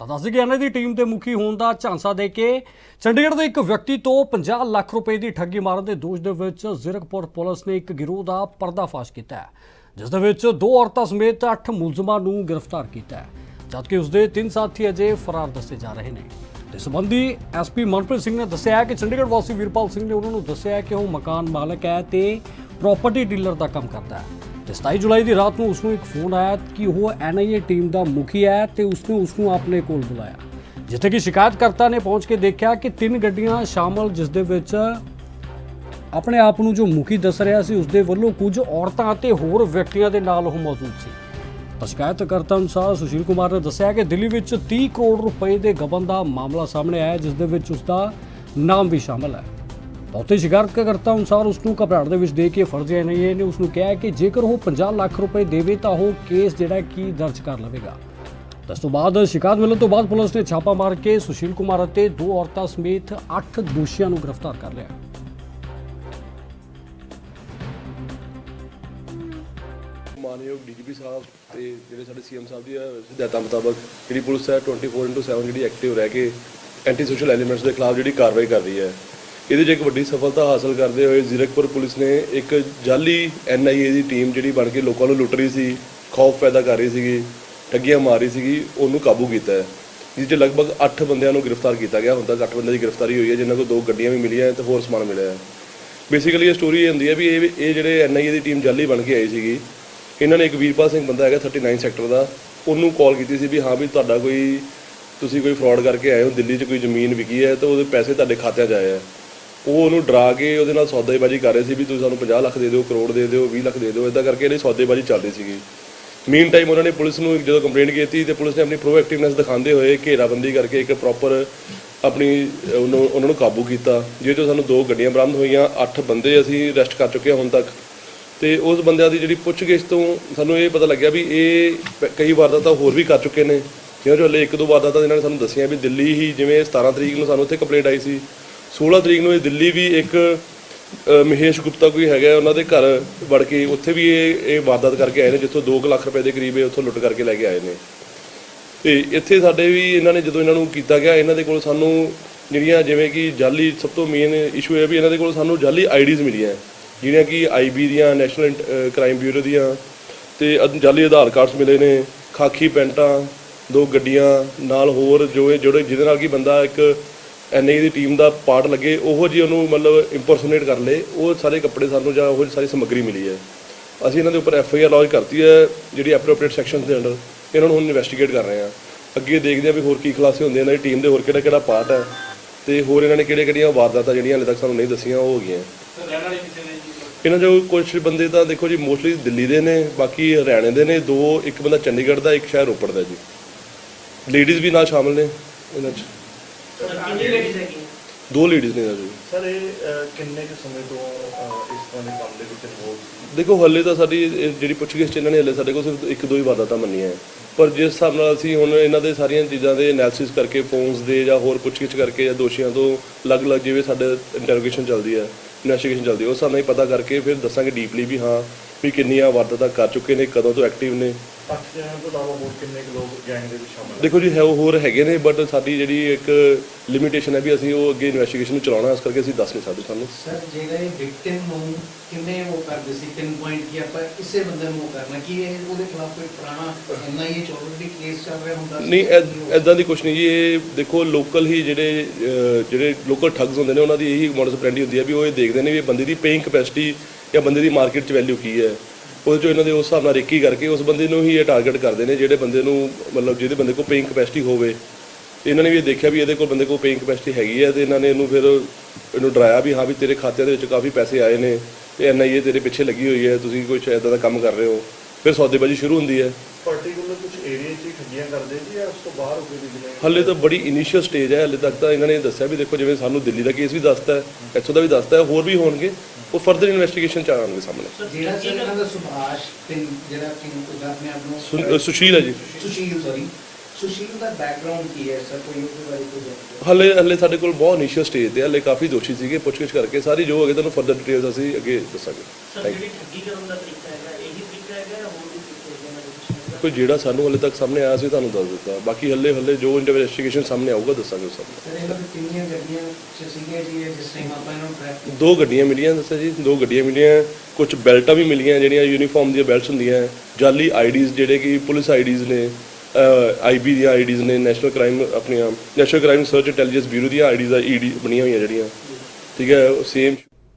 ਤਾਂ ਦੱਸ ਦਈਏ ਇਹਨਾਂ ਦੀ ਟੀਮ ਦੇ ਮੁਖੀ ਹੋਣ ਦਾ ਝਾਂਸਾ ਦੇ ਕੇ ਚੰਡੀਗੜ੍ਹ ਦੇ ਇੱਕ ਵਿਅਕਤੀ ਤੋਂ 50 ਲੱਖ ਰੁਪਏ ਦੀ ਠੱਗੀ ਮਾਰਨ ਦੇ ਦੋਸ਼ ਦੇ ਵਿੱਚ ਜ਼ੀਰਕਪੁਰ ਪੁਲਿਸ ਨੇ ਇੱਕ ਗਿਰੋਹ ਦਾ ਪਰਦਾਫਾਸ਼ ਕੀਤਾ ਹੈ, ਜਿਸ ਦੇ ਵਿੱਚ ਦੋ ਔਰਤਾਂ ਸਮੇਤ 8 ਮੁਲਜ਼ਮਾਂ ਨੂੰ ਗ੍ਰਿਫਤਾਰ ਕੀਤਾ ਹੈ, ਜਦਕਿ ਉਸਦੇ ਤਿੰਨ ਸਾਥੀ ਅਜੇ ਫਰਾਰ ਦੱਸੇ ਜਾ ਰਹੇ ਨੇ। ਇਸ ਸੰਬੰਧੀ ਐਸਪੀ ਮਨਪ੍ਰੀਤ ਸਿੰਘ ਨੇ ਦੱਸਿਆ ਕਿ ਚੰਡੀਗੜ੍ਹ ਵਾਸੀ ਵੀਰਪਾਲ ਸਿੰਘ ਨੇ ਉਹਨਾਂ ਨੂੰ ਦੱਸਿਆ ਕਿ ਉਹ ਮਕਾਨ ਮਾਲਕ ਹੈ ਤੇ ਪ੍ਰਾਪਰਟੀ ਡੀਲਰ ਦਾ ਕੰਮ ਕਰਦਾ ਹੈ। ਤੇ 27 ਜੁਲਾਈ ਦੀ ਰਾਤ ਨੂੰ ਉਸ ਨੂੰ ਇੱਕ ਫੋਨ ਆਇਆ ਕਿ ਉਹ ਐਨਆਈਏ ਟੀਮ ਦਾ ਮੁਖੀ ਹੈ ਤੇ ਉਸਨੇ ਉਸ ਨੂੰ ਆਪਣੇ ਕੋਲ ਬੁਲਾਇਆ। ਜਿੱਥੇ ਕਿ ਸ਼ਿਕਾਇਤਕਰਤਾ ਨੇ ਪਹੁੰਚ ਕੇ ਦੇਖਿਆ ਕਿ ਤਿੰਨ ਗੱਡੀਆਂ ਸ਼ਾਮਲ ਜਿਸ ਦੇ ਵਿੱਚ ਆਪਣੇ ਆਪ ਨੂੰ ਜੋ ਮੁਖੀ ਦੱਸ ਰਿਹਾ ਸੀ ਉਸ ਦੇ ਵੱਲੋਂ ਕੁਝ ਔਰਤਾਂ ਅਤੇ ਹੋਰ ਵਿਅਕਤੀਆਂ ਦੇ ਨਾਲ ਉਹ ਮੌਜੂਦ ਸੀ। ਤਾਂ ਸ਼ਿਕਾਇਤਕਰਤਾ ਅਨੁਸਾਰ ਸੁਸ਼ੀਲ ਕੁਮਾਰ ਨੇ ਦੱਸਿਆ ਕਿ ਦਿੱਲੀ ਵਿੱਚ 30 ਕਰੋੜ ਰੁਪਏ ਦੇ ਗਬਨ ਦਾ ਮਾਮਲਾ ਸਾਹਮਣੇ ਆਇਆ, ਜਿਸ ਦੇ ਵਿੱਚ ਉਸ ਦਾ ਨਾਮ ਵੀ ਸ਼ਾਮਲ ਹੈ। ਤਾਂ ਉੱਥੇ ਸ਼ਿਕਾਇਤਕਰਤਾ ਅਨੁਸਾਰ ਉਸ ਨੂੰ ਘਬਰਾਹਟ ਦੇ ਵਿੱਚ ਦੇ ਕੇ ਫਰਜ਼ੀ ਨਹੀਂ। ਨੇ ਉਸ ਨੂੰ ਕਿਹਾ ਹੈ ਕਿ ਜੇਕਰ ਉਹ 50 ਲੱਖ ਰੁਪਏ ਦੇਵੇ ਤਾਂ ਉਹ ਕੇਸ ਜਿਹੜਾ ਕੀ ਦਰਜ ਕਰ ਲਵੇਗਾ। ਤਾਂ ਇਸ ਤੋਂ ਬਾਅਦ ਸ਼ਿਕਾਇਤ ਮਿਲਣ ਤੋਂ ਬਾਅਦ ਪੁਲਿਸ ਨੇ ਛਾਪਾ ਮਾਰ ਕੇ ਸੁਸ਼ੀਲ ਕੁਮਾਰ ਅਤੇ ਦੋ ਔਰਤਾਂ ਸਮੇਤ 8 ਦੋਸ਼ੀਆਂ ਨੂੰ ਗ੍ਰਿਫਤਾਰ ਕਰ ਲਿਆ। ਮਾਨਯੋਗ ਡੀਜੀਪੀ ਸਾਹਿਬ ਤੇ ਜਿਹੜੇ ਸਾਡੇ ਸੀਐਮ ਸਾਹਿਬ ਦੀ ਹਦਾਇਤਾਂ ਮੁਤਾਬਕ ਜਿਹੜੀ ਪੁਲਿਸ ਹੈ 24/7 ਜਿਹੜੀ ਐਕਟਿਵ ਰਹਿ ਕੇ ਐਂਟੀ ਸੋਸ਼ਲ ਐਲੀਮੈਂਟਸ ਦੇ ਖਿਲਾਫ ਜਿਹੜੀ ਕਾਰਵਾਈ ਕਰ ਰਹੀ ਹੈ। ਇਹਦੇ 'ਚ ਇੱਕ ਵੱਡੀ ਸਫਲਤਾ ਹਾਸਲ ਕਰਦੇ ਹੋਏ ਜ਼ੀਰਕਪੁਰ ਪੁਲਿਸ ਨੇ ਇੱਕ ਜਾਲੀ ਐਨਆਈਏ ਦੀ ਟੀਮ ਜਿਹੜੀ ਬਣ ਕੇ ਲੋਕਾਂ ਨੂੰ ਲੁੱਟ ਰਹੀ ਸੀ, ਖੌਫ ਪੈਦਾ ਕਰ ਰਹੀ ਸੀਗੀ, ਠੱਗੀਆਂ ਮਾਰ ਰਹੀ ਸੀਗੀ, ਉਹਨੂੰ ਕਾਬੂ ਕੀਤਾ ਹੈ। ਜਿਸ 'ਚ ਲਗਭਗ 8 ਬੰਦਿਆਂ ਨੂੰ ਗ੍ਰਿਫਤਾਰ ਕੀਤਾ ਗਿਆ। ਹੁਣ ਤੱਕ 8 ਬੰਦਿਆਂ ਦੀ ਗ੍ਰਿਫਤਾਰੀ ਹੋਈ ਹੈ, ਜਿਨ੍ਹਾਂ ਕੋਲ ਦੋ ਗੱਡੀਆਂ ਵੀ ਮਿਲੀਆਂ ਤੇ ਹੋਰ ਸਮਾਨ ਮਿਲਿਆ ਹੈ। ਬੇਸਿਕਲੀ ਇਹ ਸਟੋਰੀ ਇਹ ਹੁੰਦੀ ਹੈ ਵੀ ਇਹ ਇਹ ਜਿਹੜੇ ਐਨਆਈਏ ਦੀ ਟੀਮ ਜਾਲੀ ਬਣ ਕੇ ਆਈ ਸੀਗੀ, ਇਹਨਾਂ ਨੇ ਇੱਕ ਵੀਰਪਾਲ ਸਿੰਘ ਬੰਦਾ ਹੈਗਾ 39 ਸੈਕਟਰ ਦਾ, ਉਹਨੂੰ ਕਾਲ ਕੀਤੀ ਸੀ ਵੀ ਹਾਂ ਵੀ ਤੁਹਾਡਾ ਕੋਈ ਤੁਸੀਂ ਕੋਈ ਫਰਾਡ ਕਰਕੇ ਆਏ ਹੋ, ਦਿੱਲੀ 'ਚ ਕੋਈ ਜ਼ਮੀਨ ਵਿਕੀ ਹੈ ਤਾਂ ਉਹਦੇ ਪੈਸੇ ਤੁਹਾਡੇ ਖਾਤਿਆਂ 'ਚ ਆਏ ਆ ਉਹ ਉਹਨੂੰ ਡਰਾ ਕੇ ਉਹਦੇ ਨਾਲ ਸੌਦੇਬਾਜ਼ੀ ਕਰ ਰਹੇ ਸੀ ਵੀ ਤੁਸੀਂ ਸਾਨੂੰ 50 ਲੱਖ ਦੇ ਦਿਓ, ਕਰੋੜ ਦੇ ਦਿਓ 20 ਲੱਖ ਦੇ ਦਿਓ ਇਦਾਂ ਕਰਕੇ ਇਹਦੀ ਸੌਦੇਬਾਜ਼ੀ ਚੱਲਦੀ ਸੀਗੀ। ਮੀਨ ਟਾਈਮ ਉਹਨਾਂ ਨੇ ਪੁਲਿਸ ਨੂੰ ਜਦੋਂ ਕੰਪਲੇਂਟ ਕੀਤੀ ਤੇ ਪੁਲਿਸ ਨੇ ਆਪਣੀ ਪ੍ਰੋਐਕਟਿਵਨੈਸ ਦਿਖਾਉਂਦੇ ਹੋਏ ਘੇਰਾਬੰਦੀ ਕਰਕੇ ਇੱਕ ਪ੍ਰੋਪਰ ਆਪਣੀ ਉਹਨੂੰ, ਉਹਨਾਂ ਨੂੰ ਕਾਬੂ ਕੀਤਾ, ਜਿਹਦੇ ਤੋਂ ਸਾਨੂੰ ਦੋ ਗੱਡੀਆਂ ਬਰਾਮਦ ਹੋਈਆਂ, ਅੱਠ ਬੰਦੇ ਅਸੀਂ ਅਰੈਸਟ ਕਰ ਚੁੱਕੇ ਹਾਂ ਹੁਣ ਤੱਕ। ਤੇ ਉਸ ਬੰਦਿਆਂ ਦੀ ਜਿਹੜੀ ਪੁੱਛਗਿੱਛ ਤੋਂ ਸਾਨੂੰ ਇਹ ਪਤਾ ਲੱਗਿਆ ਵੀ ਇਹ ਕਈ ਵਾਰਦਾਤਾਂ ਹੋਰ ਵੀ ਕਰ ਚੁੱਕੇ ਨੇ, ਜਿਵੇਂ ਜੋ ਹਲੇ ਇੱਕ ਦੋ ਵਾਰਦਾਤਾਂ ਇਹਨਾਂ ਨੇ ਸਾਨੂੰ ਦੱਸੀਆਂ ਵੀ ਦਿੱਲੀ ਹੀ ਜਿਵੇਂ 17 ਤਰੀਕ ਨੂੰ ਸਾਨੂੰ ਉੱਥੇ ਕੰਪਲੇਂਟ ਆਈ ਸੀ। 16 ਤਰੀਕ ਨੂੰ ਇਹ ਦਿੱਲੀ ਵੀ ਇੱਕ ਮਹੇਸ਼ ਗੁਪਤਾ ਕੋਈ ਹੈਗਾ ਉਹਨਾਂ ਦੇ ਘਰ ਵੜ ਕੇ ਉੱਥੇ ਵੀ ਇਹ ਇਹ ਵਾਰਦਾਤ ਕਰਕੇ ਆਏ ਨੇ, ਜਿੱਥੋਂ 2 ਲੱਖ ਰੁਪਏ ਦੇ ਕਰੀਬ ਇਹ ਉੱਥੋਂ ਲੁੱਟ ਕਰਕੇ ਲੈ ਕੇ ਆਏ ਨੇ। ਤੇ ਇੱਥੇ ਸਾਡੇ ਵੀ ਇਹਨਾਂ ਨੇ ਜਦੋਂ ਇਹਨਾਂ ਨੂੰ ਕੀਤਾ ਗਿਆ, ਇਹਨਾਂ ਦੇ ਕੋਲ ਸਾਨੂੰ ਜਿਹੜੀਆਂ ਜਿਵੇਂ ਕਿ ਜਾਲੀ ਸਭ ਤੋਂ ਮੇਨ ਇਸ਼ੂ ਇਹ ਵੀ ਇਹਨਾਂ ਦੇ ਕੋਲ ਸਾਨੂੰ ਜਾਲੀ ਆਈਡੀਜ਼ ਮਿਲੀਆਂ ਜਿਹੜੀਆਂ ਕਿ ਆਈਬੀ ਦੀਆਂ ਨੈਸ਼ਨਲ ਕ੍ਰਾਈਮ ਬਿਊਰੋ ਦੀਆਂ ਤੇ ਜਾਲੀ ਆਧਾਰ ਕਾਰਡਸ ਮਿਲੇ ਨੇ, ਖਾਕੀ ਪੈਂਟਾਂ, ਦੋ ਗੱਡੀਆਂ, ਨਾਲ ਹੋਰ ਜੋ ਜਿਹੜੇ ਜਿਹਦੇ ਨਾਲ ਕਿ ਬੰਦਾ ਇੱਕ ਐਨਆਈ ਦੀ ਟੀਮ ਦਾ ਪਾਰਟ ਲੱਗੇ ਉਹੋ ਜੀ ਉਹਨੂੰ ਮਤਲਬ ਇੰਪਰਸੋਨੇਟ ਕਰ ਲੇ ਉਹ ਸਾਰੇ ਕੱਪੜੇ ਸਾਨੂੰ ਜਾਂ ਉਹ ਸਾਰੀ ਸਮੱਗਰੀ ਮਿਲੀ ਹੈ। ਅਸੀਂ ਇਹਨਾਂ ਦੇ ਉੱਪਰ ਐਫ ਆਈ ਆਰ ਲੌਂਚ ਕਰਤੀ ਹੈ ਜਿਹੜੀ ਐਪਰੋਪ੍ਰੀਏਟ ਸੈਕਸ਼ਨਸ ਦੇ ਅੰਡਰ ਇਹਨਾਂ ਨੂੰ ਹੁਣ ਇਨਵੈਸਟੀਗੇਟ ਕਰ ਰਹੇ ਹਾਂ। ਅੱਗੇ ਦੇਖਦੇ ਹਾਂ ਵੀ ਹੋਰ ਕੀ ਖੁਲਾਸੇ ਹੁੰਦੇ ਇਹਨਾਂ ਦੀ ਟੀਮ ਦੇ ਹੋਰ ਕਿਹੜਾ ਕਿਹੜਾ ਪਾਰਟ ਹੈ ਤੇ ਹੋਰ ਇਹਨਾਂ ਨੇ ਕਿਹੜੇ ਕਿਹੜੀਆਂ ਵਾਰਦਾਤਾਂ ਜਿਹੜੀਆਂ ਹਲੇ ਤੱਕ ਸਾਨੂੰ ਨਹੀਂ ਦੱਸੀਆਂ ਉਹ ਹੋ ਗਈਆਂ। ਇਹਨਾਂ ਜੋ ਕੁਝ ਬੰਦੇ ਤਾਂ ਦੇਖੋ ਜੀ ਮੋਸਟਲੀ ਦਿੱਲੀ ਦੇ ਨੇ ਬਾਕੀ ਹਰਿਆਣੇ ਦੇ ਨੇ ਦੋ ਇੱਕ ਬੰਦਾ ਚੰਡੀਗੜ੍ਹ ਦਾ ਇੱਕ ਸ਼ਹਿਰ ਰੋਪੜ ਦਾ ਜੀ। ਲੇਡੀਜ਼ ਵੀ ਨਾਲ ਸ਼ਾਮਲ ਨੇ ਇਹਨਾਂ 'ਚ। ਕਿੰਨੀ ਲੇਡੀਜ਼ ਹੈਗੀਆਂ? ਦੋ ਲੇਡੀਜ਼ ਨੇ ਜੀ ਸਰ ਇਹ ਅਹ, ਕਿੰਨੇ ਕੁ ਸਮੇਂ ਤੋਂ ਅਹ, ਇਸ ਤਰ੍ਹਾਂ ਦੇ ਕੰਮ ਦੇ ਵਿੱਚ ਇਨਵੋਲਵ ਸੀ? ਦੇਖੋ ਹੱਲੇ ਤਾਂ ਸਾਡੀ ਇਹ ਜਿਹੜੀ ਪੁੱਛਗਿੱਛ 'ਚ ਇਹਨਾਂ ਨੇ ਹੱਲੇ ਸਾਡੇ ਕੋਲ ਸਿਰਫ ਇੱਕ ਦੋ ਹੀ ਵਾਰਦਾਤਾਂ ਮੰਨੀਆਂ ਹੈ। ਪਰ ਜਿਸ ਹਿਸਾਬ ਨਾਲ ਅਸੀਂ ਹੁਣ ਇਹਨਾਂ ਦੇ ਸਾਰੀਆਂ ਚੀਜ਼ਾਂ ਦੇ ਐਨਾਲਿਸਿਸ ਕਰਕੇ ਫੋਨਸ ਦੇ ਜਾਂ ਹੋਰ ਪੁੱਛਗਿੱਛ ਕਰਕੇ ਜਾਂ ਦੋਸ਼ੀਆਂ ਤੋਂ ਅਲੱਗ-ਅਲੱਗ ਜਿਵੇਂ ਸਾਡੇ ਇੰਟਰੋਗੇਸ਼ਨ ਚੱਲਦੀ ਹੈ ਇਨਵੈਸਟੀਗੇਸ਼ਨ ਚੱਲਦੀ ਹੈ ਉਸ ਹਿਸਾਬ ਨਾਲ ਹੀ ਪਤਾ ਕਰਕੇ ਫਿਰ ਦੱਸਾਂਗੇ ਡੀਪਲੀ ਵੀ ਹਾਂ ਵੀ ਕਿੰਨੀਆਂ ਵਾਰਦਾਤਾਂ ਕਰ ਚੁੱਕੇ ਨੇ ਕਦੋਂ ਤੋਂ ਐਕਟਿਵ ਨੇ। ਅੱਠ ਜਣਿਆਂ ਤੋਂ ਇਲਾਵਾ ਹੋਰ ਕਿੰਨੇ ਕੁ ਲੋਕ ਗੈਂਗ ਦੇ ਵਿੱਚ ਸ਼ਾਮਲ ਦੇਖੋ ਜੀ ਹੈ ਉਹ ਹੋਰ ਹੈਗੇ ਨੇ ਬਟ ਸਾਡੀ ਜਿਹੜੀ ਇੱਕ ਲਿਮਿਟੇਸ਼ਨ ਹੈ ਵੀ ਅਸੀਂ ਉਹ ਅੱਗੇ ਇਨਵੈਸਟੀਗੇਸ਼ਨ ਨੂੰ ਚਲਾਉਣਾ ਇਸ ਕਰਕੇ ਅਸੀਂ ਦੱਸ ਨਹੀਂ ਸਕਦੇ ਸਾਨੂੰ ਸਰ ਜਿਹੜੇ ਵਿਕਟਿਮ ਨੂੰ ਕਿੰਨੇ ਉਹ ਕਰਦੇ ਸੀ ਪਿਨ ਪੁਆਇੰਟ ਕੀ ਆਪਾਂ ਕਿਸੇ ਬੰਦੇ ਨੂੰ ਉਹ ਕਰਨਾ ਕਿ ਇਹ ਉਹਦੇ ਖਿਲਾਫ ਕੋਈ ਪੁਰਾਣਾ ਇੰਨਾ ਹੀ ਆਲਰੇਡੀ ਕੇਸ ਚੱਲ ਰਿਹਾ ਹੁੰਦਾ? ਨਹੀਂ ਐਦਾਂ ਦੀ ਕੁਛ ਨਹੀਂ ਜੀ ਇਹ ਦੇਖੋ ਲੋਕਲ ਹੀ ਜਿਹੜੇ ਜਿਹੜੇ ਲੋਕਲ ਠੱਗਸ ਹੁੰਦੇ ਨੇ ਉਹਨਾਂ ਦੀ ਇਹੀ ਮੋਡਸ ਆਪਰੈਂਡੀ ਹੁੰਦੀ ਹੈ ਵੀ ਉਹ ਇਹ ਦੇਖਦੇ ਨੇ ਵੀ ਇਹ ਬੰਦੇ ਦੀ ਪੇਇੰਗ ਕਪੈਸਿਟੀ ਜਾਂ ਬੰਦੇ ਦੀ ਮਾਰਕੀਟ 'ਚ ਵੈਲਿਊ ਕੀ ਹੈ। ਉਹਦੇ 'ਚੋਂ ਇਹਨਾਂ ਦੇ ਉਸ ਹਿਸਾਬ ਨਾਲ ਰੇਕੀ ਕਰਕੇ ਉਸ ਬੰਦੇ ਨੂੰ ਹੀ ਇਹ ਟਾਰਗੇਟ ਕਰਦੇ ਨੇ ਜਿਹੜੇ ਬੰਦੇ ਨੂੰ ਮਤਲਬ ਜਿਹਦੇ ਬੰਦੇ ਕੋਲ ਪੇਇੰਗ ਕਪੈਸਿਟੀ ਹੋਵੇ। ਤੇ ਇਹਨਾਂ ਨੇ ਵੀ ਇਹ ਦੇਖਿਆ ਵੀ ਇਹਦੇ ਕੋਲ ਬੰਦੇ ਕੋਲ ਪੇਇੰਗ ਕਪੈਸਿਟੀ ਹੈਗੀ ਹੈ ਤੇ ਇਹਨਾਂ ਨੇ ਇਹਨੂੰ ਫਿਰ ਇਹਨੂੰ ਡਰਾਇਆ ਵੀ ਹਾਂ ਵੀ ਤੇਰੇ ਖਾਤਿਆਂ ਦੇ ਵਿੱਚ ਕਾਫੀ ਪੈਸੇ ਆਏ ਨੇ ਤੇ ਐਨਆਈਏ ਤੇਰੇ ਪਿੱਛੇ ਲੱਗੀ ਹੋਈ ਹੈ ਤੁਸੀਂ ਕੁਝ ਐਦਾਂ ਦਾ ਕੰਮ ਕਰ ਰਹੇ ਹੋ। ਫਿਰ ਸੌਦੇਬਾਜ਼ੀ ਸ਼ੁਰੂ ਹੁੰਦੀ ਹੈ। ਪਾਰਟਿਕੂਲਰ ਕੁਝ ਏਰੀਆ 'ਚ ਹੀ ਠੱਗੀਆਂ ਕਰਦੇ ਸੀ ਜਾਂ ਉਸ ਤੋਂ ਬਾਹਰ ਹੋ ਕੇ ਵੀ ਜਿਵੇਂ ਹੱਲੇ ਤਾਂ ਬੜੀ ਇਨੀਸ਼ੀਅਲ ਸਟੇਜ ਹੈ ਹੱਲੇ ਤੱਕ ਤਾਂ ਇਹਨਾਂ ਨੇ ਦੱਸਿਆ ਵੀ ਦੇਖੋ ਜਿਵੇਂ ਸਾਨੂੰ ਦਿੱਲੀ ਦਾ ਕੇਸ ਵੀ ਦੱਸਤਾ ਹੈ ਇੱਥੋਂ ਦਾ ਵੀ ਦੱਸਤਾ ਹੈ ਹੋਰ ਵੀ ਹੋਣਗੇ। ਉਹ ਫਰਦਰ ਇਨਵੈਸਟੀਗੇਸ਼ਨ ਚ ਆਉਣਗੇ ਸਾਹਮਣੇ। ਜਿਹੜਾ ਸਰ ਇਹਨਾਂ ਦਾ ਸੁਭਾਸ਼ ਪਿੰਨ ਜਿਹੜਾ ਕਿ ਉਹਦਾ ਆਪਣੇ ਆਪ ਨੂੰ ਸੁ- ਅ, ਸੁਸ਼ੀਲ ਹੈ ਜੀ। ਸੁਸ਼ੀਲ ਸੌਰੀ ਸੁਸ਼ੀਲ ਦਾ ਬੈਕਗ੍ਰਾਉਂਡ ਕੀ ਹੈ ਸਰ? ਕੋਈ ਉਹਦੇ ਬਾਰੇ ਕੋਈ ਜਾਣਕਾਰੀ? ਹੱਲੇ ਹੱਲੇ ਸਾਡੇ ਕੋਲ ਬਹੁਤ ਇਨੀਸ਼ੀਅਲ ਸਟੇਜ ਤੇ ਹੈ, ਹੱਲੇ ਕਾਫੀ ਦੋਸ਼ੀ ਸੀਗੇ ਪੁੱਛਗਿੱਛ ਕਰਕੇ ਸਾਰੀ ਜੋ ਹੋਗੇ ਤੁਹਾਨੂੰ ਫਰਦਰ ਡਿਟੇਲਸ ਅਸੀਂ ਅੱਗੇ ਦੱਸਾਂਗੇ। Sir you. ਜਿਹੜੀ ਠੱਗੀ ਕਰਨ ਦਾ ਤਰੀਕਾ ਹੈਗਾ ਇਹੀ ਤਰੀਕਾ ਹੈਗਾ ਜਾਂ ਹੋਰ ਵੀ ਤਰੀਕੇ ਹੈਗੇ ਇਹਨਾਂ ਦੇ ਵਿੱਚ ਕੋਈ ਜਿਹੜਾ ਸਾਨੂੰ ਹਲੇ ਤੱਕ ਸਾਹਮਣੇ ਆਇਆ ਸੀ ਤੁਹਾਨੂੰ ਦੱਸ ਦਿੱਤਾ। ਬਾਕੀ ਹੱਲੇ ਹੱਲੇ ਜੋ ਇਨਵੈਸਟੀਗੇਸ਼ਨ ਸਾਹਮਣੇ ਆਊਗਾ ਦੱਸਾਂਗੇ ਇਹਨਾਂ ਦੀ ਗੱਡੀਆਂ ਦੋ ਮਿਲੀਆਂ ਦੱਸਿਆ ਜੀ। ਦੋ ਗੱਡੀਆਂ ਮਿਲੀਆਂ ਕੁਝ ਬੈਲਟਾਂ ਵੀ ਮਿਲੀਆਂ ਜਿਹੜੀਆਂ ਯੂਨੀਫਾਰਮ ਦੀਆਂ ਬੈਲਟਸ ਹੁੰਦੀਆਂ। ਜਾਲੀ ਆਈਡੀਜ਼ ਜਿਹੜੇ ਕਿ ਪੁਲਿਸ ਆਈਡੀਜ਼ ਨੇ ਆਈਬੀ ਦੀਆਂ ਆਈਡੀਜ਼ ਨੇ ਨੈਸ਼ਨਲ ਕ੍ਰਾਈਮ ਆਪਣੀਆਂ national crime search intelligence bureau ਦੀਆਂ ਆਈਡੀਜ਼ ਆ ਈਡੀ ਬਣੀਆਂ ਹੋਈਆਂ ਜਿਹੜੀਆਂ। ਠੀਕ ਹੈ ਸੇਮ